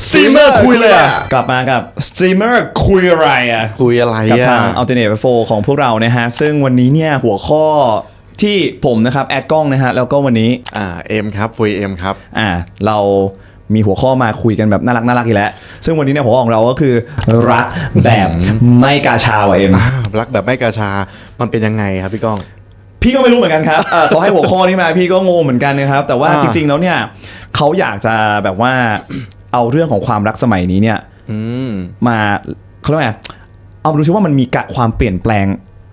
สตรีมเมอร์คุยเลยอะกลับมากับสตรีมเมอร์คุยอะไรอะคุยอะไรกับอะทาง Alternate 4ของพวกเรานะฮะ ซึ่งวันนี้เนี่ยหัวข้อที่ผมนะครับ แอดกล้องนะฮะ แล้วก็วันนี้อ่าเอ็มครับฟุยเอ็มครับ อ่าเรามีหัวข้อมาคุยกันแบบน่ารักน่ารักอีกแล้ว ซึ่งวันนี้เนี่ยหัวข้อของเราก็คือ รักแบบไม่กาชาว่ะเอ็ม อ่ารักแบบไม่กาชา มันเป็นยังไงครับพี่ก้อง พี่ก็ไม่รู้เหมือนกันครับเอ่อเขาให้หัวข้อนี้มาพี่ก็งงเหมือนกันนะครับ แต่ว่าอ่า จริงๆแล้วเนี่ยเขาอยากจะแบบว่า เอาเรื่องของความรักสมัยนี้เนี่ยอืมมาเขาเรียกว่าไงเอาดูซิว่ามันมีกะความเปลี่ยนแปลง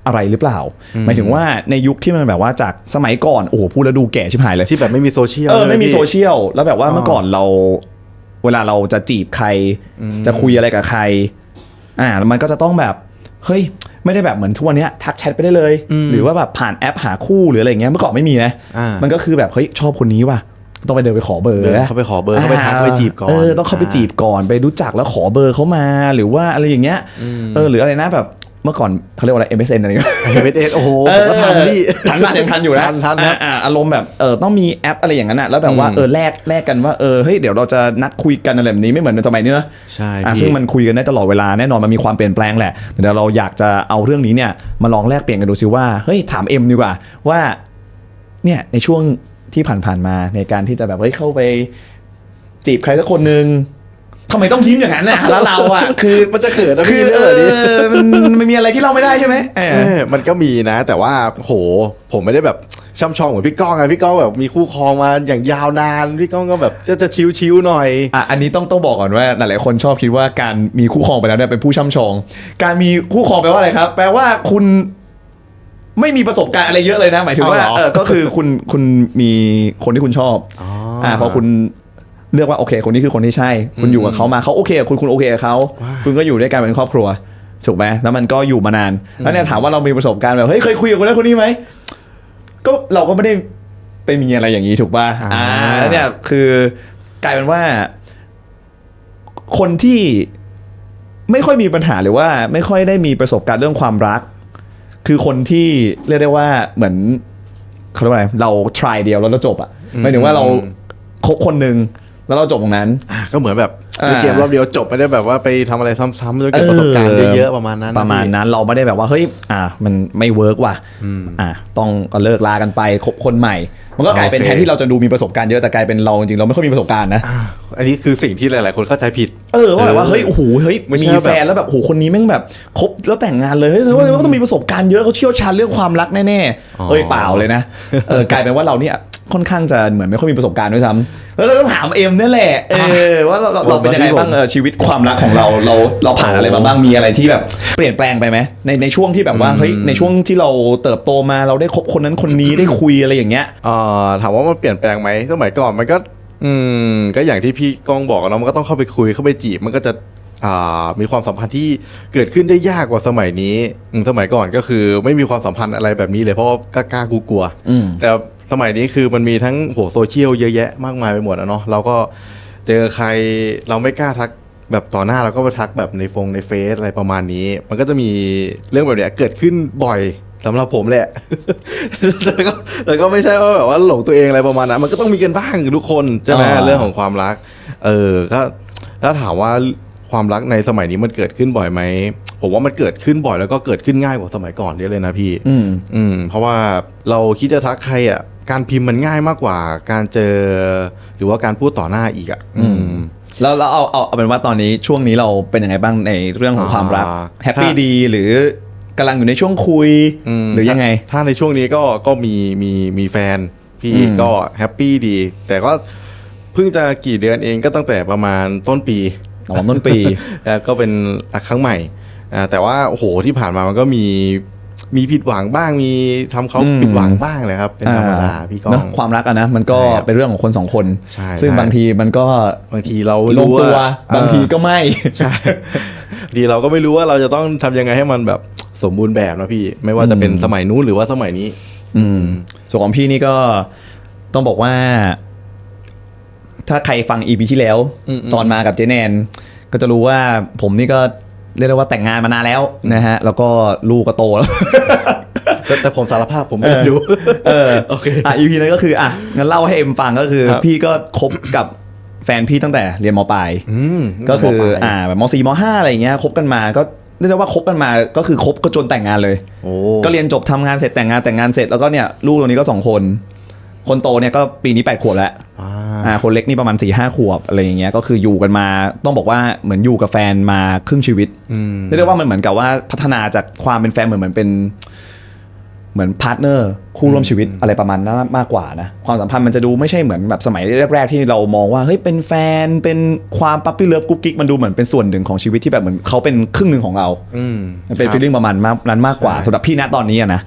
อะไรหรือเปล่า หมายถึงว่าในยุคที่มันแบบว่าจากสมัยก่อนโอ้โหพูดแล้วดูแก่ชิบหายเลยที่แบบไม่มีโซเชียลเออไม่มีใช่หโซพี่เชียลแล้วแบบว่าเมื่อก่อนเรา เวลาเราจะจีบใคร จะคุยอะไรกับใคร อ่าแล้วมันก็จะต้องแบบเฮ้ยไม่ได้แบบเหมือนทุกวันเนี้ยทักแชทไปได้เลย หรือว่าแบบผ่านแอปหาคู่หรืออะไรอย่างเงี้ยเมื่อก่อนไม่มีนะอ่ามันก็คือแบบเฮ้ยชอบคนนี้ว่ะ ต้องไปเดินไปขอเบอร์เดินนะเข้าไปขอเบอร์เข้าไปทักไปจีบก่อนเออต้องเข้าไปจีบก่อนไปรู้จักแล้วขอเบอร์เขามาหรือว่าอะไรอย่างเงี้ยเออหรืออะไรนะแบบเมื่อก่อนเขาเรียกว่าอะไร MSN อะไรเงี้ยเอเอสโอ้โหผมก็ทันพี่ทันมาทันอยู่นะทันทันครับอ่าอ่าอารมณ์แบบเออต้องมีแอปอะไรอย่างนั้นอะแล้วแบบว่าอืมเออแลกแลกกันว่าเออเฮ้ยเดี๋ยวเราจะนัดคุยกันอะไรแบบนี้ไม่เหมือนในสมัยนี้นะใช่อะพี่ซึ่งมันคุยกันได้ตลอดเวลาแน่นอนมันมีความเปลี่ยนแปลงแหละเดี๋ยวเราอยากจะเอาเรื่องนี้เนี่ยมาลองแลกเปลี่ยนกันดูซิว่าเฮ้ยถามเอ็มดีกว่าว่าเนี่ยในช่วง ที่ผ่านๆมาในการที่จะแบบเฮ้ยเข้าไปจีบใครสักคนหนึ่งทำไมต้องยิ้มอย่างนั้นน่ะแล้วเราอะคือมันจะเขินนะคืพี่อเอเอออดิมันมันมีอะไรที่เราไม่ได้ใช่ไหมเออเออมันก็มีนะ แต่ว่าโหผมไม่ได้แบบช่ำชองเหมือนพี่ก้องไงพี่ก้องแบบมีคู่ครองมาอย่างยาวนานพี่ก้องก็แบบจะจะชิวๆหน่อย อะอันนี้ต้องต้องบอกก่อนว่าหลายๆคนชอบคิดว่าการมีคู่ครองไปแล้วเนี่ยเป็นผู้ช่ำชอง การมีคู่ครองแปลว่าอะไรครับ แปลว่าคุณ ไม่มีประสบการณ์อะไรเยอะเลยนะ หมายถึงว่าเอาเหรอ เออก็คือคุณคุณมีคนที่คุณชอบอ๋ออ่าพอคุณเลือกว่าโอเค คนนี้คือคนที่ใช่ คุณอยู่กับเขามาเขาโอเคกับคุณคุณโอเคกับเขาว้าวคุณก็อยู่ด้วยกันเป็นครอบครัวถูกไหมแล้วมันก็อยู่มานาน แล้วเนี่ยถามว่าเรามีประสบการณ์แบบเฮ้ยเคยคุยกับคนนั้นคนนี้ไหมก็เราก็ไม่ได้ไปมีอะไรอย่างนี้ถูกป่ะอ่าแล้วเนี่ยคือกลายเป็นว่า คนที่ไม่ค่อยมีปัญหาหรือว่าไม่ค่อยได้มีประสบการณ์เรื่องความรัก คือคนที่เรียกได้ว่าเหมือนเขาเรียกว่าอะไรเรา try เดียวแล้วเราจบอะหมายถึงว่าเราคบคนหนึ่ง แล้วเราจบตรงนั้น อะก็เหมือนแบบอ่าเล่นเกมรอบเดียวจบไม่ได้แบบว่าไปทำอะไรซ้ำๆแล้วเก็บประสบการณ์เยอะๆประมาณนั้นนประมาณพี่นั้นเราไม่ได้แบบว่าเฮ้ยอะมันไม่เวิร์กว่ะอะต้องเลิกลากันไปคบคนใหม่ มันก็กลายเป็นโอเค แทนที่เราจะดูมีประสบการณ์เยอะแต่กลายเป็นเราจริงๆเราไม่ค่อยมีประสบการณ์นะอ่าอันนี้คือสิ่งที่หลายๆ คนเข้าใจผิด เออว่าแบบว่าเฮ้ยโอ้โหเฮ้ยไม่ใช่มีแบบแฟนแล้วแบบโอ้โหคนนี้แม่งแบบคบแล้วแต่งงานเลยเฮ้ยแสดงว่าเขาต้องมีประสบการณ์เยอะเขาเชี่ยวชาญเรื่องความรักแน่อ๋อๆเอ้ยเปล่าเลยนะเออกลายเป็นว่าเราเนี่ย ค่อนข้างจะเหมือนไม่ค่อยมีประสบการณ์ด้วยซ้ำแล้วเราต้องถามเอ็มนี่แหละเออว่าเราเราเราเป็นยังไงบ้างเออชีวิตความรักของเราเราเราผ่านอะไรมาบ้างมีอะไรที่แบบเปลี่ยนแปลงไปไหมในในช่วงที่แบบว่าเฮ้ยในช่วงที่เราเติบโตมาเราได้คบคนนั้นคนนี้ได้คุยอะไรอย่างเงี้ยเอ่อถามว่ามันเปลี่ยนแปลงไหมสมัยก่อนมันก็ อืมก็อย่างที่พี่ก้องบอกอะเนาะมันก็ต้องเข้าไปคุยเข้าไปจีบมันก็จะอ่ามีความสัมพันธ์ที่เกิดขึ้นได้ยากกว่าสมัยนี้อืมสมัยก่อนก็คือไม่มีความสัมพันธ์อะไรแบบนี้เลยเพราะว่ากล้ากล้ากลัวๆอืมแต่ สมัยนี้คือมันมีทั้งโหโซเชียลเยอะแยะมากมายไปหมดอะเนาะเราก็เจอใครเราไม่กล้าทักแบบต่อหน้าเราก็ไปทักแบบในฟงในเฟซอะไรประมาณนี้ มันก็จะมีเรื่องแบบเนี้ยเกิดขึ้นบ่อยสำหรับผมแหละแล้วก็แล้วก็ไม่ใช่ว่าแบบว่าหลงตัวเองอะไรประมาณนั้นมันก็ต้องมีกันบ้างทุกคนใช่ไหมอ่า เรื่องของความรัก เออก็แล้วถามว่าความรักในสมัยนี้มันเกิดขึ้นบ่อยไหมผมว่ามันเกิดขึ้นบ่อยแล้วก็เกิดขึ้นง่ายกว่าสมัยก่อนเยอะเลยนะพี่ อืม อืมเพราะว่าเราคิดจะทักใครอะ การพิมพ์มันง่ายมากกว่า การเจอ หรือว่าการพูดต่อหน้าอีกอะอืม แล้วแล้วเอาเอาเอาเป็นว่าตอนนี้ช่วงนี้เราเป็นยังไงบ้างในเรื่องของความรักอ่า แฮปปี้ดีหรือกำลังอยู่ในช่วงคุย มหรือยังไง ถ้าถ้าในช่วงนี้ก็ก็มีมีมีแฟน พี่อืม ก็แฮปปี้ดี แต่ก็เพิ่งจะกี่เดือนเองก็ตั้งแต่ประมาณต้นปี อ๋อต้นปี แล้วก็เป็นรักครั้งใหม่อ่าแต่ว่าโอ้โหที่ผ่านมามันก็มี มีผิดหวังบ้างมีทำเขาอืมผิดหวังบ้างเลยครับเป็นธรรมดาพี่ก้อเนอะงความรักอะนะมันก็ใช่ครับเป็นเรื่องของคนสองคนใช่ซึ่งใช่บางทีมันก็บางทีเราลงรู้ตัวอ่บางทีก็ไม่ใช่ดีเราก็ไม่รู้ว่าเราจะต้องทำยังไงให้มันแบบสมบูรณ์แบบนะพี่ ไม่ว่าจะเป็นอืมสมัยนู้นหรือว่าสมัยนี้ อืมส่วนของพี่นี่ก็ต้องบอกว่า ถ้าใครฟังอีพีที่แล้วอืมๆตอนมากับเจแนน ก็จะรู้ว่าผมนี่ก็ เรียกได้ว่าแต่งงานมานานแล้วนะฮะ แล้วก็ลูกก็โตแล้ว แต่แต่ผมสารภาพผมไม่ได้ดู เออโอเค อะ EP นั้นก็คืออะงั้นเล่าให้เอ็มฟังก็คือ ครับ พี่ก็คบกับแฟนพี่ตั้งแต่เรียนมปลาย อืมก็คือมปลายอ่าแบบมสี่มห้าอะไรอย่างเงี้ยคบกันมาก็เรียกได้ว่าคบกันมาก็คือคบก็จนแต่งงานเลย โอ้ก็เรียนจบทำงานเสร็จแต่งงานแต่งงานเสร็จแล้วก็เนี่ยลูกตัวนี้ก็สองคน คนโตเนี่ยก็ปีนี้แปดขวบแล้ว อ่า อ่าคนเล็กนี่ประมาณสี่ห้าขวบอะไรอย่างเงี้ยก็คืออยู่กันมาต้องบอกว่าเหมือนอยู่กับแฟนมาครึ่งชีวิตอืมเรียกได้ว่ามันเหมือนกับว่าพัฒนาจากความเป็นแฟนเหมือนเหมือนเป็นเหมือนพาร์ทเนอร์คู่ร่วมชีวิตอะไรประมาณนั้นมากกว่านะความสัมพันธ์มันจะดูไม่ใช่เหมือนแบบสมัยแรก ๆ ที่เรามองว่าเฮ้ยเป็นแฟนเป็นความปั๊ปปี้เลิฟกุ๊กกิ๊กมันดูเหมือนเป็นส่วนหนึ่งของชีวิตที่แบบเหมือนเขาเป็นครึ่งหนึ่งของเราอืมมันเป็นครับฟีลลิ่งประมาณมากนั้นมากกว่าใช่สำหรับพี่นะตอนนี้อะนะ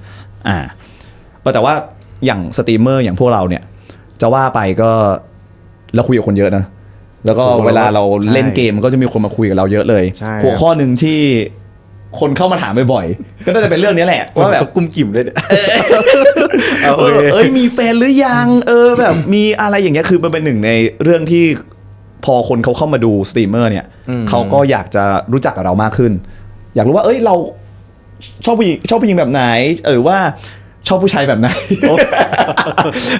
อ่าเออแต่ว่าอย่างสตรีมเมอร์อย่างพวกเราเนี่ย จะว่าไปก็ เราคุยกับคนเยอะนะ แล้วก็เวลาเราเล่นเกมก็จะมีคนมาคุยกับเราเยอะเลยใช่ หัวข้อหนึ่งที่คนเข้ามาถามบ่อยๆก็น่าจะเป็นเรื่องนี้แหละว่าแบบ กุ้มกิ่มเลยเนี่ยเอโออเค เอ้ยมีแฟนหรือยัง เออแบบมีอะไรอย่างเงี้ยคือมันเป็นหนึ่งในเรื่องที่พอคนเขาเข้ามาดูสตรีมเมอร์เนี่ยอืมเขาก็อยากจะรู้จักกับเรามากขึ้น อยากรู้ว่า เอ้ยเราชอบผู้หญิงชอบผู้หญิงแบบไหนหรือว่า ชอบผู้ชายแบบไหน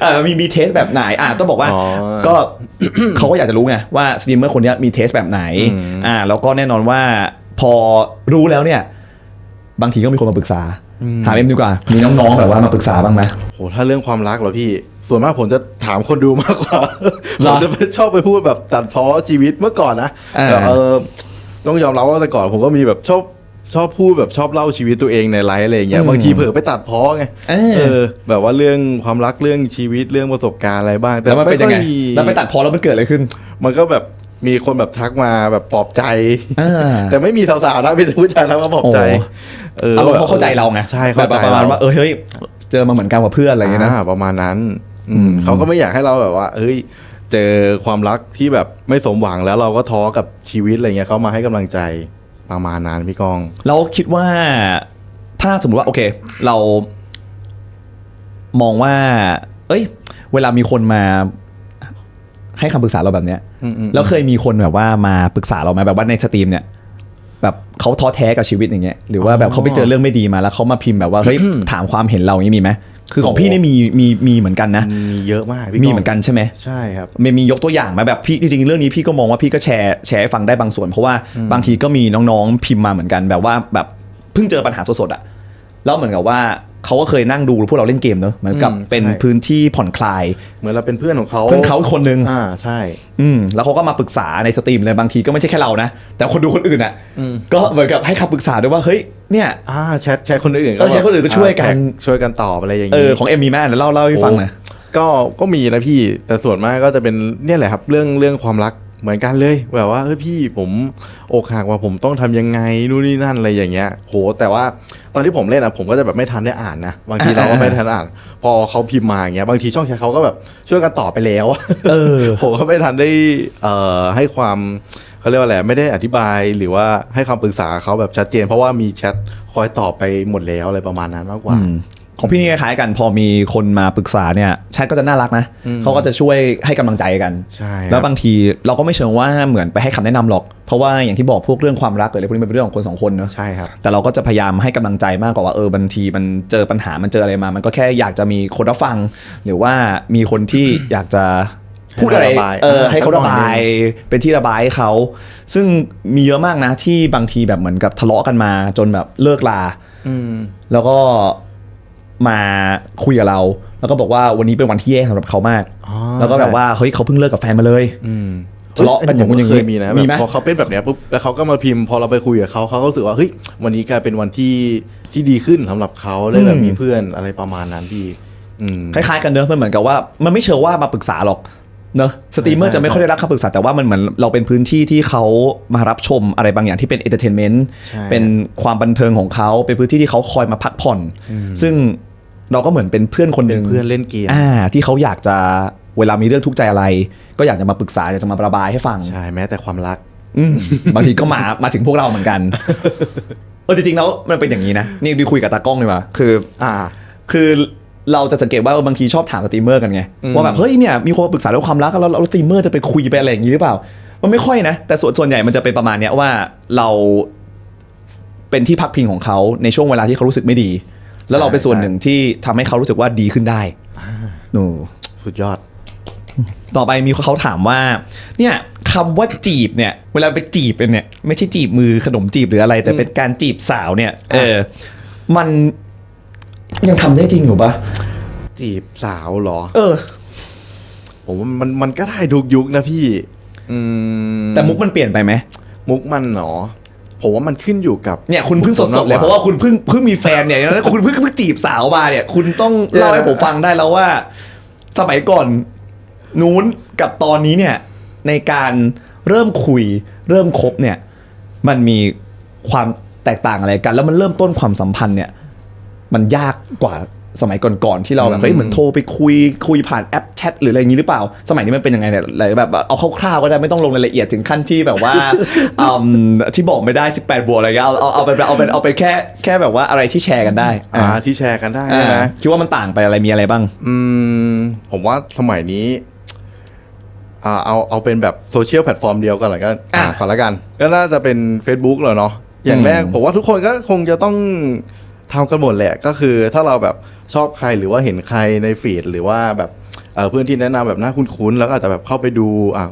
เออมีมีเทสแบบไหนอะต้องบอกว่าอ๋อก็ เขาก็อยากจะรู้ไงว่าสตรีมเมอร์คนเนี้ยมีเทสแบบไหนอืม อ่าแล้วก็แน่นอนว่าพอรู้แล้วเนี่ย บางทีก็มีคนมาปรึกษาถามเอ็มดีกว่ามีน้องๆแบบว่ามาปรึกษาบ้างไหม โหถ้าเรื่องความรักเหรอพี่ ส่วนมากผมจะถามคนดูมากกว่าเหรผอมจะไปชอบไปพูดแบบตัดพ้อชีวิตเมื่อก่อนนะอ่า แบบเออต้องยอมรับว่าแต่ก่อนผมก็มีแบบชอบ ชอบพูดแบบชอบเล่าชีวิตตัวเองในไลฟ์อะไรอย่างเงี้ยบางทีเผลอไปตัดพ้อไงเออ เออ แบบว่าเรื่องความรักเรื่องชีวิตเรื่องประสบการณ์อะไรบ้าง แต่แล้วมันเป็นยังไง ค่อมีแล้วไปตัดพอแล้วมันเกิดอะไรขึ้น มันก็แบบมีคนแบบทักมาแบบปลอบใจอ่าแต่ไม่มีสาวๆนะมีแต่ผู้ชายทักมาปลอบใจโอ้เอาเป็นเพราะเข้าใจเราไงใช่แบบเข้าใจประมาณเว่า เออเฮ้ย เจอมาเหมือนกันกับเพื่อนอะไรอย่างเงี้ยนะอ่าประมาณนั้น อือืมมเขาก็ไม่อยากให้เราแบบว่า เอ้ย เจอความรักที่แบบไม่สมหวังแล้วเราก็ท้อกับชีวิตอะไรเงี้ยเขามาให้กำลังใจ ประมาณนั้นพี่กอง เราคิดว่าถ้าสมมติว่าโอเค เรามองว่า เอ้ย เวลามีคนมาให้คำปรึกษาเราแบบเนี้ยอืมอืมแล้วเคยมีคนแบบว่ามาปรึกษาเราไหมแบบว่าในสตรีมเนี่ยแบบเขาท้อแท้กับชีวิตอย่างเงี้ยหรือว่าแบบเขาไปเจอเรื่องไม่ดีมาแล้วเขามาพิมพ์แบบว่าเฮ้ยถามความเห็นเราอย่างนี้มีไหม คือของพี่นี่มีมีมีเหมือนกันนะ มีเยอะมากพี่มีเหมือนกันใช่ไหมใช่ครับมีมียกตัวอย่างไหมแบบพี่จริงๆเรื่องนี้พี่ก็มองว่าพี่ก็แชร์แชร์ให้ฟังได้บางส่วน เพราะว่าบางทีก็มีน้องๆพิมพ์มาเหมือนกัน แบบว่าแบบเพิ่งเจอปัญหาสดๆอะแล้วเหมือนกับว่า เขาก็เคยนั่งดูพวกเราเล่นเกมเนอะเหมือนกับอืมเป็นใช่ พื้นที่ผ่อนคลาย เหมือนเราเป็นเพื่อนของเขาเพื่อนเขาอีกคนนึง อ่าใช่ อืมแล้วเขาก็มาปรึกษาในสตรีมเลยบางทีก็ไม่ใช่แค่เรานะ แต่คนดูคนอื่นอะอืม ก็เหมือนกับให้คำปรึกษาด้วยว่าเฮ้ยเนี่ย อ่าแชทแชทคนอื่นเออแชทคนอื่นก็ช่วยกัน อ่าแท็ช่วยกันตอบอะไรอย่างเองี้อของเอ็มมีแม่เล่าเล่าให้ฟังหน่อยก็ก็มีนะพี่แต่ส่วนมากก็จะเป็นเนี่ยแหละครับ เรื่องเรื่องความรัก เหมือนกันเลยแบบว่าเฮ้ยพี่ผมอกหักว่าผมต้องทำยังไงนู่นนี่นั่นอะไรอย่างเงี้ยโหแต่ว่าตอนที่ผมเล่นอะผมก็จะแบบไม่ทันได้อ่านนะบางทีอ่าเราก็ไม่ทันอ่าน พอเขาพิมพ์มาอย่างเงี้ยบางทีช่องแชทเขาก็แบบช่วยกันตอบไปแล้วเออผมก็ไม่ทันได้เอ่อให้ความเขาเรียกว่าอะไรไม่ได้อธิบายหรือว่าให้คำปรึกษาเขาแบบชัดเจน เพราะว่ามีแชทคอยตอบไปหมดแล้วอะไรประมาณนั้นมากกว่าอืม ของพี่นี่คล้ายๆกันพอมีคนมาปรึกษาเนี่ยแชทก็จะน่ารักนะอืมเขาก็จะช่วยให้กำลังใจกันใช่แล้วบางทีเราก็ไม่เชิงว่าเหมือนไปให้คำแนะนำหรอกเพราะว่าอย่างที่บอกพวกเรื่องความรักหรืออะไรพวกนี้มันเป็นเรื่องของคนสองคนเนอะใช่ครับแต่เราก็จะพยายามให้กำลังใจมากกว่าว่าเออบางทีมันเจอปัญหามันเจออะไรมา มันก็แค่อยากจะมีคนรับฟัง หรือว่ามีคนที่อยากจะพูดอะไรให้ระบายเอออ่าให้เขาระบาสักหน่อยยเป็นที่ระบายให้เขา ซึ่งมีเยอะมากนะที่บางทีแบบเหมือนกับทะเลาะกันมาจนแบบเลิกลาอืมแล้วก็ มาคุยกับเรา แล้วก็บอกว่าวันนี้เป็นวันที่แย่สำหรับเขามากอ๋อแล้วก็แบบว่าเฮ้ยเขาเพิ่งเลิกกับแฟนมาเลยอืมทะเลาะกันอย่างนู้นอย่างนี้เคยมีนะมีไหมแบบพอเขาเป็นแบบเนี้ยปุ๊บแล้วเขาก็มาพิมพ์พอเราไปคุยกับเขาเขาก็รู้สึกว่าเฮ้ยวันนี้กลายเป็นวันที่ที่ดีขึ้นสำหรับเขาเลยแบบมีเพื่อนอะไรประมาณนั้นพี่อืมคล้ายๆกันเนอะมันเหมือนกับว่า มันไม่เชิงว่ามาปรึกษาหรอกเนอะสตรีมเมอร์ใช่จะไม่ค่อยได้รับคำปรึกษาแต่ว่ามันเหมือนเราเป็นพื้นที่ที่เขามารับชมอะไรบางอย่างที่เป็นเอนเตอร์เทนเมนต์ใช่เป็นความบันเทิงของเขาเป็นพื้นที่ที่เขาคอยมาพักผ่อน ซึ่ง เราก็เหมือนเป็นเพื่อนคนหเป็นนึ่งเพื่อนเล่นเกมอ่า ที่เขาอยากจะเวลามีเรื่องทุกข์ใจอะไร ก็อยากจะมาปรึกษาอยากจะมาระบายให้ฟัง ใช่แม้แต่ความรักอืมบางทีก็มามาถึงพวกเราเหมือนกันเออจริงๆแล้วมันเป็นอย่างนี้นะนี่ดีคุยกับตากล้องดีกว่าคือ อ่า คือเราจะสังเกตว่าบางทีชอบถามสตรีมเมอร์กันไงอืมว่าแบบเฮ้ยเนี่ยมีคนมาปรึกษาเรื่องความรักแล้วแล้วสตรีมเมอร์จะไปคุยไปอะไรอย่างนี้หรือเปล่า มันไม่ค่อยนะ แต่ส่วนส่วนใหญ่มันจะเป็นประมาณเนี้ยว่าเราเป็นที่พักพิงของเขาในช่วงเวลาที่เขารู้สึกไม่ดี แล้วเราเป็นส่วนหนึ่งที่ทำให้เขารู้สึกว่าดีขึ้นได้หนู สุดยอด ต่อไปมีเขาถามว่า เนี่ยคำว่าจีบเนี่ย เวลาไปจีบเป็นเนี่ย ไม่ใช่จีบมือขนมจีบหรืออะไร แต่เป็นการจีบสาวเนี่ย เออ มันยังทำได้จริงอยู่ปะจีบสาวเหรอ เออ ผมว่ามันมันก็ได้ทุกยุคนะพี่ อืมแต่มุกมันเปลี่ยนไปไหม มุกมันเหรอ ผมว่ามันขึ้นอยู่กับเนี่ยคุณเพิ่งสดๆเลยมกกเพราะว่าคุณเพิ่งเพิ่งมีแฟนเนี่ยแล้วคุณเพิ่งเพิ่งจีบสาวมาเนี่ย คุณต้องเล่าให้ผมฟังได้แล้วว่า สมัยก่อนนู้นกับตอนนี้เนี่ย ในการเริ่มคุย เริ่มคบเนี่ย มันมีความแตกต่างอะไรกัน แล้วมันเริ่มต้นความสัมพันธ์เนี่ย มันยากกว่า สมัยก่อนๆที่เราแบบเฮ้ยเหมือนโทรไปคุยคุยผ่านแอปแชทหรืออะไรอย่างนี้หรือเปล่า สมัยนี้มันเป็นยังไงเนี่ยอะไรแบบเอาคร่าวๆก็ได้ไม่ต้องลงรายละเอียดถึงขั้นที่แบบว่าอืมที่บอกไม่ได้ 18บวกอะไรเงี้ยเอาเอาเอาไปเอาไปเอาไปแค่แค่แบบว่าอะไรที่แชร์กันได้อ่าที่แชร์กันได้อ่าใช่ไหมคิดว่ามันต่างไปอะไรมีอะไรบ้าง อืมผมว่าสมัยนี้อ่าเอาเอาเป็นแบบโซเชียลแพลตฟอร์มเดียวกันหน่อยก็อ่าอะก่อนละกัน ก็น่าจะเป็น Facebook เลยเนาะอย่างแรกอืมผมว่าทุกคนก็คงจะต้อง ทำกันหมดแหละก็คือถ้าเราแบบชอบใครหรือว่าเห็นใครในฟีดหรือว่าแบบเพื่อนที่แนะนำแบบน่าคุ้นๆแล้วก็อาจจะแบบเข้าไปดูอ่า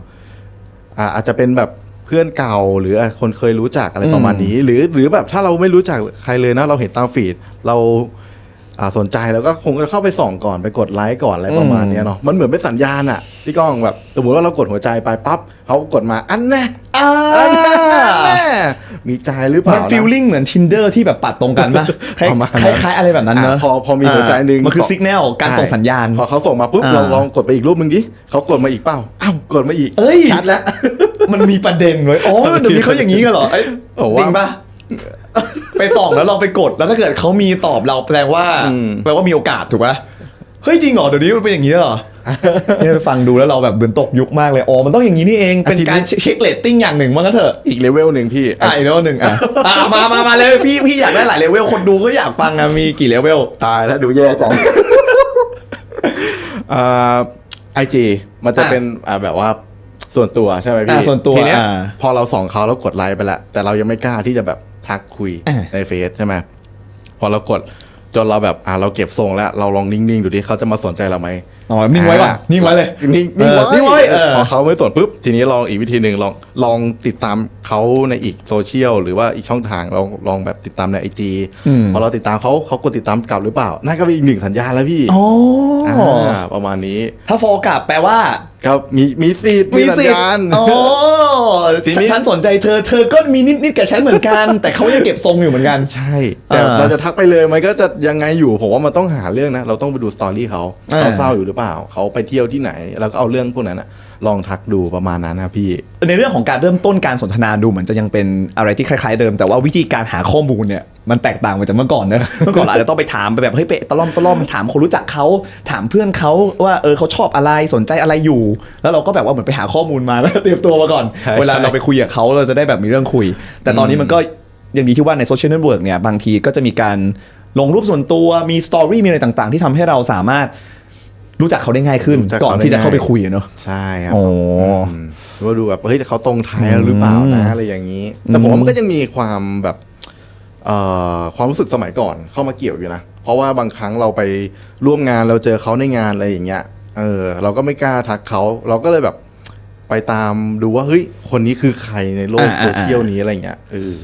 อ่าอาจจะเป็นแบบเพื่อนเก่าหรือคนเคยรู้จักอะไรประมาณนี้ หรือหรือแบบถ้าเราไม่รู้จักใครเลยนะเราเห็นตามฟีดเรา อ่าสนใจแล้วก็คงจะเข้าไปส่องก่อนไปกดไลค์ก่อนอะไรประมาณเนี้ยเนาะมันเหมือนเป็นสัญญาณอะพี่ก้องแบบสมมติว่าเรากดหัวใจไปปั๊บเขากดมาอันแน่อ่าอันแน่มีใจหรือเปมันล่านะ ฟีลลิ่งเหมือน tinder ที่แบบปัดตรงกันปะคล้ายประมาณคนั้นล้ายๆอะไรแบบนั้นเนอะอะพอพอมีหัวใจหนึ่ง มันคือสองสัญญาณการส่งสัญญาณ พอเขาส่งมาปุ๊บอ่า เราลองกดไปอีกรูปหนึ่งดิเขากดมาอีกเปล่าอ้าวกดมาอีกเอ้ยชัดแล้ว มันมีประเด็นไว้ยอ๋อเดี๋ยวนี้เขาอย่างนี้กันเหรอเอ้ยโอ้ว่า จริงปะ ไปส่องแล้วเราไปกดแล้วถ้าเกิดเขามีตอบเราแปลว่าอืม แปลว่ามีโอกาสถูกปะเฮ้ยจริงเหรอเดี๋ยวนี้มันเป็นอย่างนี้เหรอเนี่ยฟังดูแล้วเราแบบเหมือนตกยุคมากเลยอ๋อมันต้องอย่างนี้นี่เองเป็นการเช็คเรตติ้งอย่างหนึ่งมั้งก็เถอะอีกเลเวลหนึ่งพี่อะอีกเลเวลหนึ่งอะอะมามามาเลยพี่พี่อยากได้หลายเลเวลคนดูก็อยากฟังอะมีกี่เลเวลตายแล้วดูแย่จังไอจีมันจะอะเป็นอ่าแบบว่าส่วนตัวใช่ไหมพี่อะส่วนตัวทีเนี้ยอ่า พอเราส่องเขาแล้วกดไลค์ไปแล้วแต่เรายังไม่กล้าที่จะแบบ ทักคุยอะในเฟซใช่ไหมพอเรากดจนเราแบบอ่าเราเก็บทรงแล้ว เราลองนิ่งๆดูดิเขาจะมาสนใจเราไหมอ๋อนิ่งไว้ก่อนนิ่งไว้เลยนิ่งนิ่งไว้เออนิ่งไว้เออพอเขาไม่สนปุ๊บทีนี้ลองอีกวิธีหนึ่งลองลองติดตามเขาในอีกโซเชียลหรือว่าอีกช่องทางลองลองแบบติดตามในไอจีอืมพอเราติดตามเขาเขากดติดตามกลับหรือเปล่านั่นก็เป็นอีกหนึ่งสัญญาณแล้วพี่อ๋อออ่าประมาณนี้ ถ้าโฟกลับแปลว่า ก็มีมีสิทธิ์มีสัญสิทธิ์ญาณอ๋อทีนี้ ฉันสนใจเธอ เธอก็มีนิดนิดๆกับฉันเหมือนกัน แต่เขายังเก็บทรงอยู่เหมือนกัน ใช่ แต่อ่าเราจะทักไปเลยมันก็จะยังไงอยู่ผมว่ามันต้องหาเรื่องนะ เราต้องไปดูสตอรี่เขาอ่า เขาเศร้าอยู่หรือเปล่า เขาไปเที่ยวที่ไหน แล้วก็เอาเรื่องพวกนั้นนะลองทักดูประมาณนั้นนะพี่ ในเรื่องของการเริ่มต้นการสนทนาดูเหมือนจะยังเป็นอะไรที่คล้ายๆเดิม แต่ว่าวิธีการหาข้อมูลเนี่ย มันแตกต่างไปจากเมื่อก่อนนะเมื่อก่อนเราอาจจะต้องไปถามไปแบบเฮ้ยไปตะล่อมตะล่อมถามคนรู้จักเขาถามเพื่อนเขาว่าเออเขาชอบอะไรสนใจอะไรอยู่ แล้วเราก็แบบว่าเหมือนไปหาข้อมูลมาแล้วเตรียมตัวมาก่อน ใช่เวลาใช่ เราไปคุยกับเขาเราจะได้แบบมีเรื่องคุย แต่ตอนนี้มันก็ยังดีที่ว่าในโซเชียลเน็ตเวิร์กเนี่ยบางทีก็จะมีการลงรูปส่วนตัวมีสตอรี่มีอะไรต่างๆ ที่ทำให้เราสามารถรู้จักเขาได้ง่ายขึ้น รู้จักก่อนเขาได้ ที่จะเข้าไปง่ายคุยอะเนาะ ใช่ครับโอ้อืมหรือว่าดูแบบเฮ้ยเขาตรงไทยหรือเปล่านะอะไรอย่างนี้ แต่ผมว่ามันก็ยังมีความแบบเอ่อ ความรู้สึกสมัยก่อนเข้ามาเกี่ยวอยู่นะ เพราะว่าบางครั้งเราไปร่วมงานเราเจอเขาในงานอะไรอย่างเงี้ย เออ เราก็ไม่กล้าทักเขาเราก็เลยแบบไปตามดูว่าเฮ้ยคนนี้คือใครในโลกอ่าโซอ่าเชียลนี้อะไรเงี้ยเออ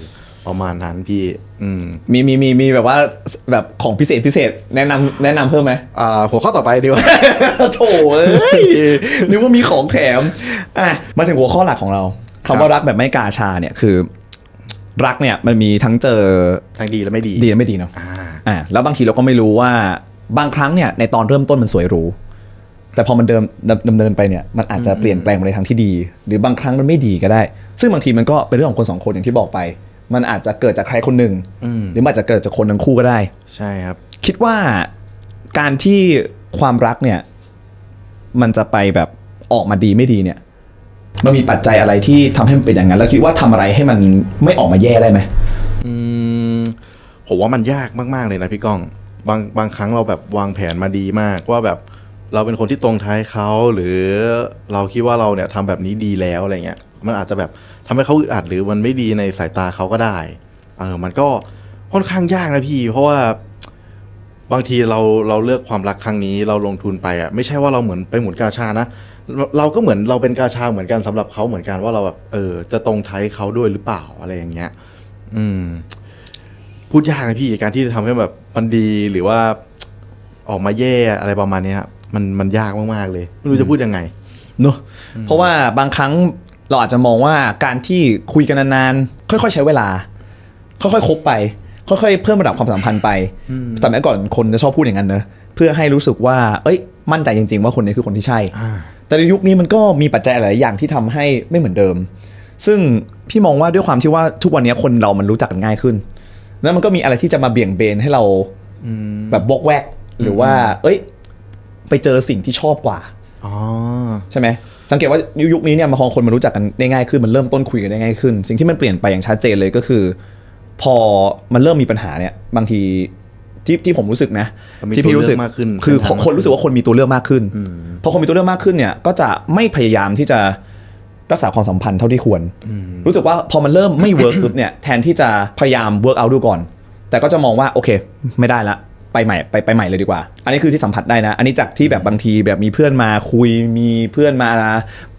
ประมาณนั้นพี่ อืมมีมีมีมีแบบว่าแบบของพิเศษพิเศษแนะนำแนะนำเพิ่มไหมอ่าหัวข้อต่อไปดีกว่าโถเอ้ยนึกว่ามีของแถมอะมาถึงหัวข้อหลักของเราครับคำว่ารักแบบไม่กาชาเนี่ยคือ รักเนี่ยมันมีทั้งเจอทางดีและไม่ดีดีและไม่ดีเนาะอ่าอะแล้วบางทีเราก็ไม่รู้ว่าบางครั้งเนี่ยในตอนเริ่มต้นมันสวยหรูแต่พอมันเดิมดำดำเนินไปเนี่ยมันอาจจะเปลี่ยนแปลงไปในทางที่ดี หรือบางครั้งมันไม่ดีก็ได้ ซึ่งบางทีมันก็เป็นเรื่องของคนสองคนอย่างที่บอกไป มันอาจจะเกิดจากใครคนหนึ่งอืมหรือมันอาจจะเกิดจากคนทั้งคู่ก็ได้ ใช่ครับ คิดว่าการที่ความรักเนี่ย มันจะไปแบบออกมาดีไม่ดีเนี่ย มันมีปัจจัยอะไรที่ทำให้มันเป็นอย่างนั้น แล้วคิดว่าทำอะไรให้มันไม่ออกมาแย่ได้ไหมอืมผมว่ามันยากมาก ๆ เลยนะพี่ก้อง บางบางครั้งเราแบบวางแผนมาดีมากว่าแบบเราเป็นคนที่ตรงท้ายเขาหรือเราคิดว่าเราเนี่ยทำแบบนี้ดีแล้วอะไรเงี้ยมันอาจจะแบบทำให้เขาอึดอัดหรือมันไม่ดีในสายตาเขาก็ได้เออมันก็ค่อนข้างยากนะพี่ เพราะว่าบางทีเราเราเลือกความรักครั้งนี้เราลงทุนไปอะไม่ใช่ว่าเราเหมือนไปหมุนกาชานะ เราเราก็เหมือนเราเป็นกาชาเหมือนกันสำหรับเขาเหมือนกันว่าเราแบบเออ จะตรงไทยเขาด้วยหรือเปล่าอะไรอย่างเงี้ย อืม พูดยากนะพี่การที่จะทำให้แบบมันดีหรือว่าออกมาแย่อะไรประมาณเนี้ยมันมันยากมากๆเลยไม่รู้จะพูดยังไงเนอะเพราะว่าบางครั้งเราอาจจะมองว่าการที่คุยกันนานๆค่อยๆ ใช้เวลา ค่อยๆคบไป ค่อยๆ เพิ่มระดับความสัมพันธ์ไปอืมแต่เมื่อก่อนคนจะชอบพูดอย่างนั้นเนอะเพื่อให้รู้สึกว่า เอ้ย มั่นใจจริง ๆ ว่าคนนี้คือคนที่ใช่อ่า แต่ในยุคนี้มันก็มีปัจจัยหลายอย่างที่ทำให้ไม่เหมือนเดิม ซึ่งพี่มองว่าด้วยความที่ว่าทุกวันนี้คนเรามันรู้จักกันง่ายขึ้น แล้วมันก็มีอะไรที่จะมาเบี่ยงเบนให้เราอืมแบบบกแวกหรือว่า เอ้ย ไปเจอสิ่งที่ชอบกว่าอ๋อใช่ไหมสังเกตว่ายุคนี้เนี่ยมาพอคนมารู้จักกันได้ง่ายขึ้นมันเริ่มต้นคุยกันได้ง่ายขึ้น สิ่งที่มันเปลี่ยนไปอย่างชัดเจนเลยก็คือ พอมันเริ่มมีปัญหาเนี่ย บางที ที่ที่ผมรู้สึกนะมีที่พี่รู้สึกตัวเลือกมากขึ้น คือเส้นทางคนรู้สึกว่าคนมีตัวเลือกมากขึ้นอืมพอคนมีตัวเลือกมากขึ้นเนี่ย ก็จะไม่พยายามที่จะรักษาความสัมพันธ์เท่าที่ควรอืมรู้สึกว่าพอมันเริ่มไม่เวิร์กปุ๊บเนี่ยแทนที่จะพยายามเวิร์กเอาดูก่อน แต่ก็จะมองว่าโอเค ไม่ได้ละไปใหม่ไปไปใหม่เลยดีกว่า อันนี้คือที่สัมผัสได้นะ อันนี้จากที่แบบบางทีแบบมีเพื่อนมาคุยมีเพื่อนมา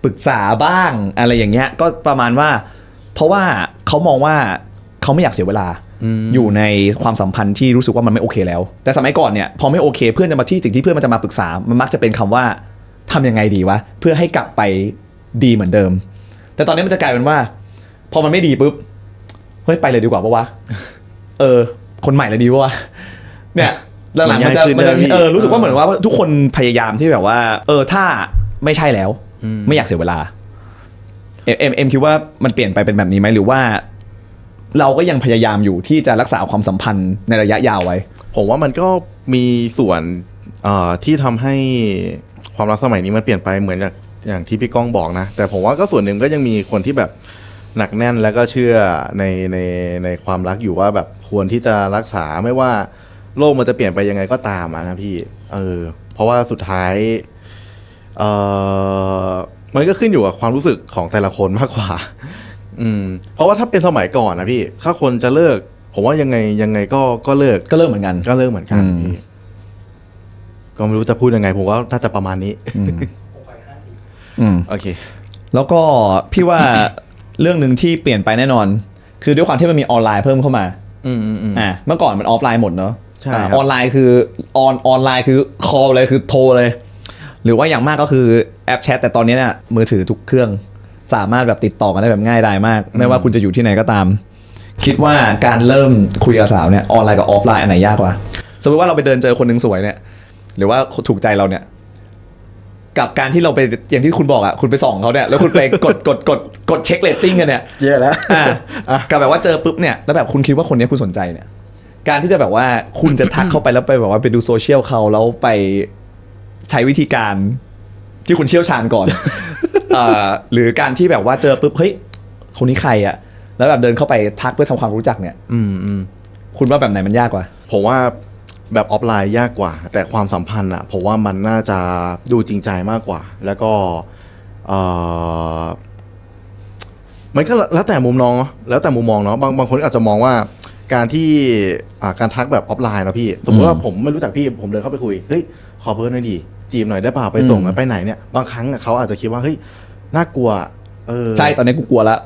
ปรึกษาบ้าง อะไรอย่างเงี้ยก็ประมาณว่า เพราะว่าเขามองว่าเขาไม่อยากเสียเวลา อืมอยู่ในความสัมพันธ์ที่รู้สึกว่ามันไม่โอเคแล้ว แต่สมัยก่อนเนี่ยพอไม่โอเค เพื่อนจะมาที่สิ่งที่เพื่อนมันจะมาปรึกษา มันมักจะเป็นคำว่าทำยังไงดีวะเพื่อให้กลับไปดีเหมือนเดิม แต่ตอนนี้มันจะกลายเป็นว่า พอมันไม่ดีปุ๊บเฮ้ยไปเลยดีกว่าปะวะเออ คนใหม่เลยดีปะวะเนี่ยหลังๆมันจะมันมันง่ายขึ้นจะนะพี่เออรู้สึกว่าเหมือนว่าทุกคนพยายามที่แบบว่า เออถ้าไม่ใช่แล้วอืมไม่อยากเสียเวลาเอ็มเอ็มเอ็มคิดว่ามันเปลี่ยนไปเป็นแบบนี้ไหมหรือว่า เราก็ยังพยายามอยู่ที่จะรักษาความสัมพันธ์ในระยะยาวไว้ ผมว่ามันก็มีส่วนเอ่อที่ทำให้ความรักสมัยนี้มันเปลี่ยนไปเหมือนจากอย่างที่พี่ก้องบอกนะ แต่ผมว่าก็ส่วนหนึ่งก็ยังมีคนที่แบบหนักแน่นแล้วก็เชื่อในในในความรักอยู่ว่าแบบควรที่จะรักษาไม่ว่าโลกมันจะเปลี่ยนไปยังไงก็ตามอะนะพี่ เออ เพราะว่าสุดท้ายเออมันก็ขึ้นอยู่กับความรู้สึกของแต่ละคนมากกว่า อืมเพราะว่าถ้าเป็นสมัยก่อนนะพี่ ถ้าคนจะเลิก ผมว่ายังไงยังไงก็ก็เลิกก็เริ่มเหมือนกัน ก็เลิกเหมือนกันอืม พี่ก็ไม่รู้จะพูดยังไง ผมว่าน่าจะประมาณนี้อืมอืม โอเค แล้วก็พี่ว่า เรื่องหนึ่งที่เปลี่ยนไปแน่นอน คือด้วยความที่มันมีออนไลน์เพิ่มเข้ามาอืมอืมอืม อ่าเมื่อก่อนมันออฟไลน์หมดเนาะใช่อ่าครับออนไลน์คือออนออนไลน์คือคอลเลยคือโทรเลย หรือว่าอย่างมากก็คือแอปแชทแต่ตอนนี้เนี่ยมือถือทุกเครื่อง สามารถแบบติดต่อกันได้แบบง่ายดายมาก ไม่ว่าคุณจะอยู่ที่ไหนก็ตาม คิดว่าการเริ่มคุยกับสาวเนี่ยออนไลน์กับออฟไลน์อันไหนยากกว่า สมมติว่าเราไปเดินเจอคนหนึ่งสวยเนี่ย หรือว่าถูกใจเราเนี่ย กับการที่เราไปอย่างที่คุณบอกอะคุณไปส่องเขาเนี่ยแล้วคุณไปกดกดกดกดเช็คเรตติ้งกันเนี่ยแย่แล้วอะกับแบบว่าเจอปุ๊บเนี่ยแล้วแบบคุณคิดว่าคนนี้คุณสนใจเนี่ย การที่จะแบบว่าคุณจะทักเข้าไปแล้วไปแบบว่าไปดูโซเชียลเขาแล้วไปใช้วิธีการที่คุณเชี่ยวชาญก่อนเอ่อ หรือการที่แบบว่าเจอปุ๊บเฮ้ยคนนี้ใครอะแล้วแบบเดินเข้าไปทักเพื่อทำความรู้จักเนี่ย อืมอืมคุณว่าแบบไหนมันยากกว่า ผมว่าแบบออฟไลน์ยากกว่า แต่ความสัมพันธ์อะผมว่ามันน่าจะดูจริงใจมากกว่า แล้วก็เออมันก็แล้วแต่มุมมองเนอะแล้วแต่มุมมองเนาะบางบางคนอาจจะมองว่าการที่อ่าการทักแบบออฟไลน์เนอะพี่ สมมติว่าอืมผมไม่รู้จักพี่ผมเดินเข้าไปคุยเฮ้ยขอเบอร์หน่อยดิ จีบหน่อยได้เปล่าไปส่งอืมไปไหนเนี่ยบางครั้งอะเขาอาจจะคิดว่าเฮ้ยน่ากลัวเออ ใช่ตอนนี้กูกลัวละ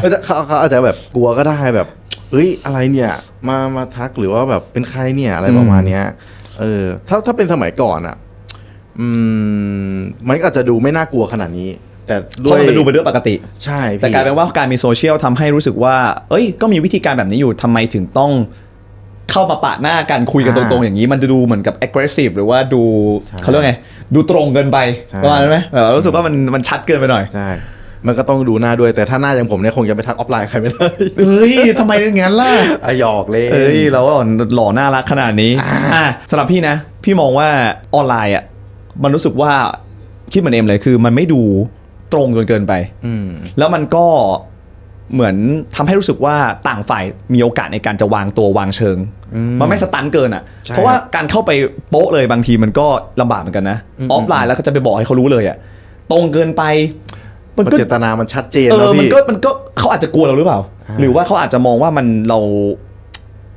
เขาจะเขาเขาอาจจะแบบกลัวก็ได้แบบเฮ้ยอะไรเนี่ย มามาทักหรือว่าแบบเป็นใครเนี่ยอะไรประมาณเนี้ย เออ ถ้าถ้าเป็นสมัยก่อนอะ อืมมันก็อาจจะดูไม่น่ากลัวขนาดนี้ แต่ด้เพวราะยมันดูเป็นเรื่องปกติ ใช่พี่แต่กลายเป็นว่าการมีโซเชียลทำให้รู้สึกว่า เอ้ย ก็มีวิธีการแบบนี้อยู่ทำไมถึงต้อง เข้ามาปะหน้ากันคุยกันตรงๆอย่างนี้ มันจะดูเหมือนกับ aggressive หรือว่าดูเขาเรียกว่าไงดูตรงเกินไปประมาณนั้นไหมแบบว่ารู้สึกว่ามันมันชัดเกินไปหน่อยใช่มันก็ต้องดูหน้าด้วยแต่ถ้าหน้าอย่างผมเนี่ยคงจะไปทักออฟไลน์ใครไม่ได้เฮ้ยทำไมอย่างนั้นล่ะอะหยอกเล่นเอ้ยเราก็หล่อน่ารักขนาดนี้อ่าอะสำหรับพี่นะ พี่มองว่าออนไลน์อะมันรู้สึกว่าคิดเหมือนเอ็มเลยคือ มันไม่ดูตรงจนเกินไปอืมแล้วมันก็ เหมือนทำให้รู้สึกว่าต่างฝ่ายมีโอกาสในการจะวางตัววางเชิงอืมมันไม่สตันเกินอะใช่เพราะว่าการเข้าไปโป๊ะเลยบางทีมันก็ลำบากเหมือนกันนะอืมออฟไลน์แล้วก็จะไปบอกให้เขารู้เลยอะตรงเกินไป มันก็เจตนามันชัดเจนเอแล้วอมันพี่ก็มันก็เขาอาจจะกลัวเราหรือเปล่าอ่า หรือว่าเขาอาจจะมองว่ามันเรา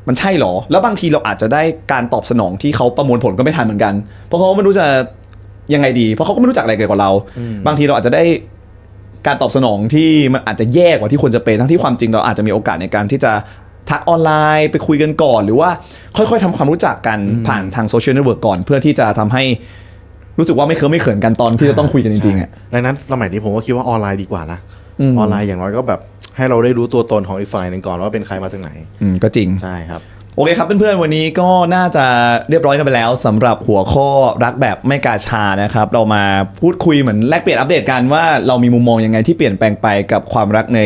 มันใช่หรอ แล้วบางทีเราอาจจะได้การตอบสนองที่เขาประมวลผลก็ไม่ทันเหมือนกัน เพราะเขาไม่รู้จะยังไงดี เพราะเขาก็ไม่รู้จักอะไรเกี่ยวกับเรา บางทีเราอาจจะได้ การตอบสนองที่มันอาจจะแย่กว่าที่ควรจะเป็นทั้งที่ความจริงเราอาจจะมีโอกาสในการที่จะทักออนไลน์ไปคุยกันก่อน หรือว่าค่อยๆทำความรู้จักกันผ่านทางโซเชียลเน็ตเวิร์กก่อน เพื่อที่จะทำให้รู้สึกว่าไม่เคอะไม่เขินกันตอนที่จะต้องคุยกันจริงๆอะดังนั้นสมัยนี้ผมก็คิดว่าออนไลน์ดีกว่านะอืมออนไลน์อย่างน้อยก็แบบให้เราได้รู้ตัวตนของอีกฝ่ายหนึ่งก่อนว่าเป็นใครมาจากไหนอืมก็จริงใช่ครับ โอเคครับเพื่อนๆวันนี้ก็น่าจะเรียบร้อยกันไปแล้วสำหรับหัวข้อรักแบบไม่กาชานะครับ เรามาพูดคุยเหมือนแลกเปลี่ยนอัปเดตกันว่าเรามีมุมมองยังไงที่เปลี่ยนแปลงไปกับความรักใน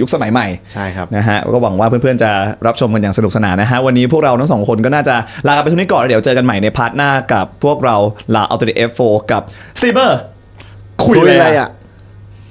ยุคสมัยใหม่ใช่ครับนะฮะก็หวังว่าเพื่อนๆจะรับชมกันอย่างสนุกสนานนะฮะวันนี้พวกเราทั้งสองคนก็น่าจะลากันไปเทุกนี้ก่อนแล้วเดี๋ยวเจอกันใหม่ในพาร์ทหน้ากับพวกเราลาอัลติเอฟโฟกับซีเบอร์คุยคุยเลอะไรยอะอะ